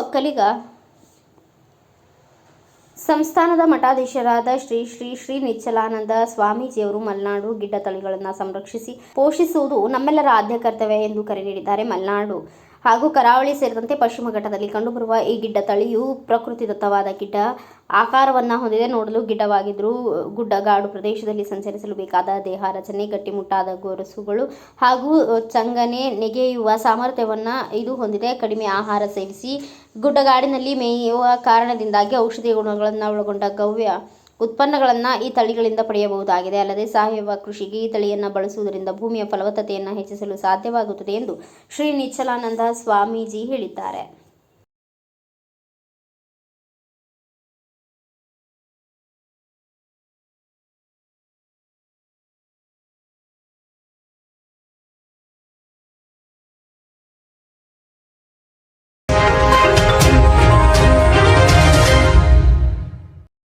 ಒಕ್ಕಲಿಗ ಸಂಸ್ಥಾನದ ಮಠಾಧೀಶರಾದ ಶ್ರೀ ಶ್ರೀ ಶ್ರೀ ನಿಚ್ಚಲಾನಂದ ಸ್ವಾಮೀಜಿಯವರು ಮಲೆನಾಡು ಗಿಡ್ಡ ತಳಿಗಳನ್ನು ಸಂರಕ್ಷಿಸಿ ಪೋಷಿಸುವುದು ನಮ್ಮೆಲ್ಲರ ಆದ್ಯ ಕರ್ತವ್ಯ ಎಂದು ಕರೆ ನೀಡಿದ್ದಾರೆ ಮಲೆನಾಡು. ಹಾಗೂ ಕರಾವಳಿ ಸೇರಿದಂತೆ ಪಶ್ಚಿಮ ಘಟ್ಟದಲ್ಲಿ ಕಂಡುಬರುವ ಈ ಗಿಡ್ಡ ತಳಿಯು ಪ್ರಕೃತಿದತ್ತವಾದ ಗಿಡ್ಡ. ಆಕಾರವನ್ನು ಹೊಂದಿದೆ, ನೋಡಲು ಗಿಡವಾಗಿದ್ದರೂ ಗುಡ್ಡಗಾಡು ಪ್ರದೇಶದಲ್ಲಿ ಸಂಚರಿಸಲು ಬೇಕಾದ ದೇಹ, ರಚನೆ ಗಟ್ಟಿಮುಟ್ಟಾದ ಗೊರಸುಗಳು ಹಾಗೂ ಚಂಗನೆ ನೆಗೆಯುವ ಸಾಮರ್ಥ್ಯವನ್ನು ಇದು ಹೊಂದಿದೆ. ಕಡಿಮೆ ಆಹಾರ ಸೇವಿಸಿ ಗುಡ್ಡಗಾಡಿನಲ್ಲಿ ಮೇಯುವ ಕಾರಣದಿಂದಾಗಿ ಔಷಧೀಯ ಗುಣಗಳನ್ನು ಒಳಗೊಂಡ ಗವ್ಯ ಉತ್ಪನ್ನಗಳನ್ನು ಈ ತಳಿಗಳಿಂದ ಪಡೆಯಬಹುದಾಗಿದೆ. ಅಲ್ಲದೆ ಸಾವಯವ ಕೃಷಿಗೆ ಈ ತಳಿಯನ್ನ ಬಳಸುವುದರಿಂದ ಭೂಮಿಯ ಫಲವತ್ತತೆಯನ್ನು ಹೆಚ್ಚಿಸಲು ಸಾಧ್ಯವಾಗುತ್ತದೆ ಎಂದು ಶ್ರೀ ನಿಚ್ಚಲಾನಂದ ಸ್ವಾಮೀಜಿ ಹೇಳಿದ್ದಾರೆ.